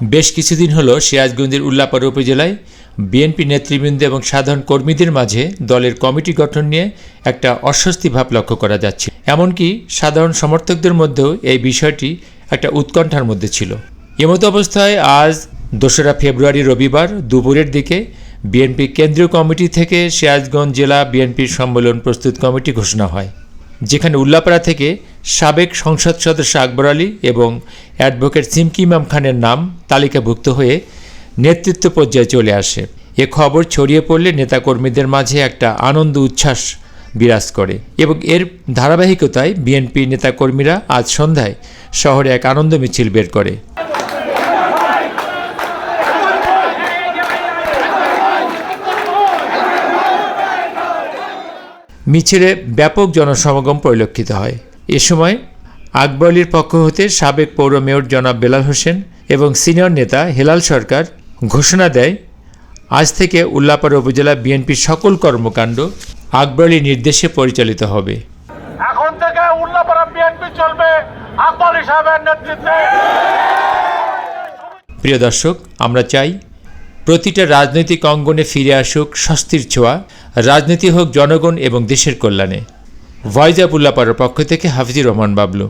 বেশ কিছুদিন হলো সিরাজগঞ্জের উল্লাপাড়া উপজেলায় বিএনপি নেতৃবৃন্দ এবং সাধারণ কর্মীদের মাঝে দলের কমিটি গঠন নিয়ে একটা অস্বস্তি ভাব লক্ষ্য করা যাচ্ছে। এমনকি সাধারণ সমর্থকদের মধ্যেও এই বিষয়টি একটা উৎকণ্ঠার মধ্যে ছিল। এমতো অবস্থায় আজ দোসরা ফেব্রুয়ারি রবিবার দুপুরের দিকে বিএনপি কেন্দ্রীয় কমিটি থেকে সিরাজগঞ্জ জেলা বিএনপির সম্মেলন প্রস্তুত কমিটি ঘোষণা হয়। যেখানে উল্লাপাড়া থেকে সাবেক সংসদ সদস্য আকবর আলী এবং অ্যাডভোকেট সিমকি ইমাম খানের নাম তালিকাভুক্ত হয়ে নেতৃত্ব পর্যায়ে চলে আসে। এ খবর ছড়িয়ে পড়লে নেতাকর্মীদের মাঝে একটা আনন্দ উচ্ছ্বাস বিরাজ করে এবং এর ধারাবাহিকতায় বিএনপি নেতাকর্মীরা আজ সন্ধ্যায় শহরে এক আনন্দ মিছিল বের করে। মিছিলে ব্যাপক জনসমাগম পরিলক্ষিত হয়। এ সময় আকবর আলীর পক্ষ হতে সাবেক পৌর মেয়র জনাব বেলাল হোসেন এবং সিনিয়র নেতা হেলাল সরকার ঘোষণা দেয় আজ থেকে উল্লাপাড়া উপজেলা বিএনপির সকল কর্মকাণ্ড আকবর আলীর নির্দেশে পরিচালিত হবে। এখন থেকে উল্লাপাড়া বিএনপি চলবে আকবর সাহেবের নেতৃত্বে। প্রিয় দর্শক আমরা চাই প্রতিটা রাজনৈতিক অঙ্গনে ফিরে আসুক স্বস্তির ছোঁয়া রাজনীতি হোক জনগণ এবং দেশের কল্যাণে। অফ পক্ষ থেকে হাফিজুর রহমান বাবলু।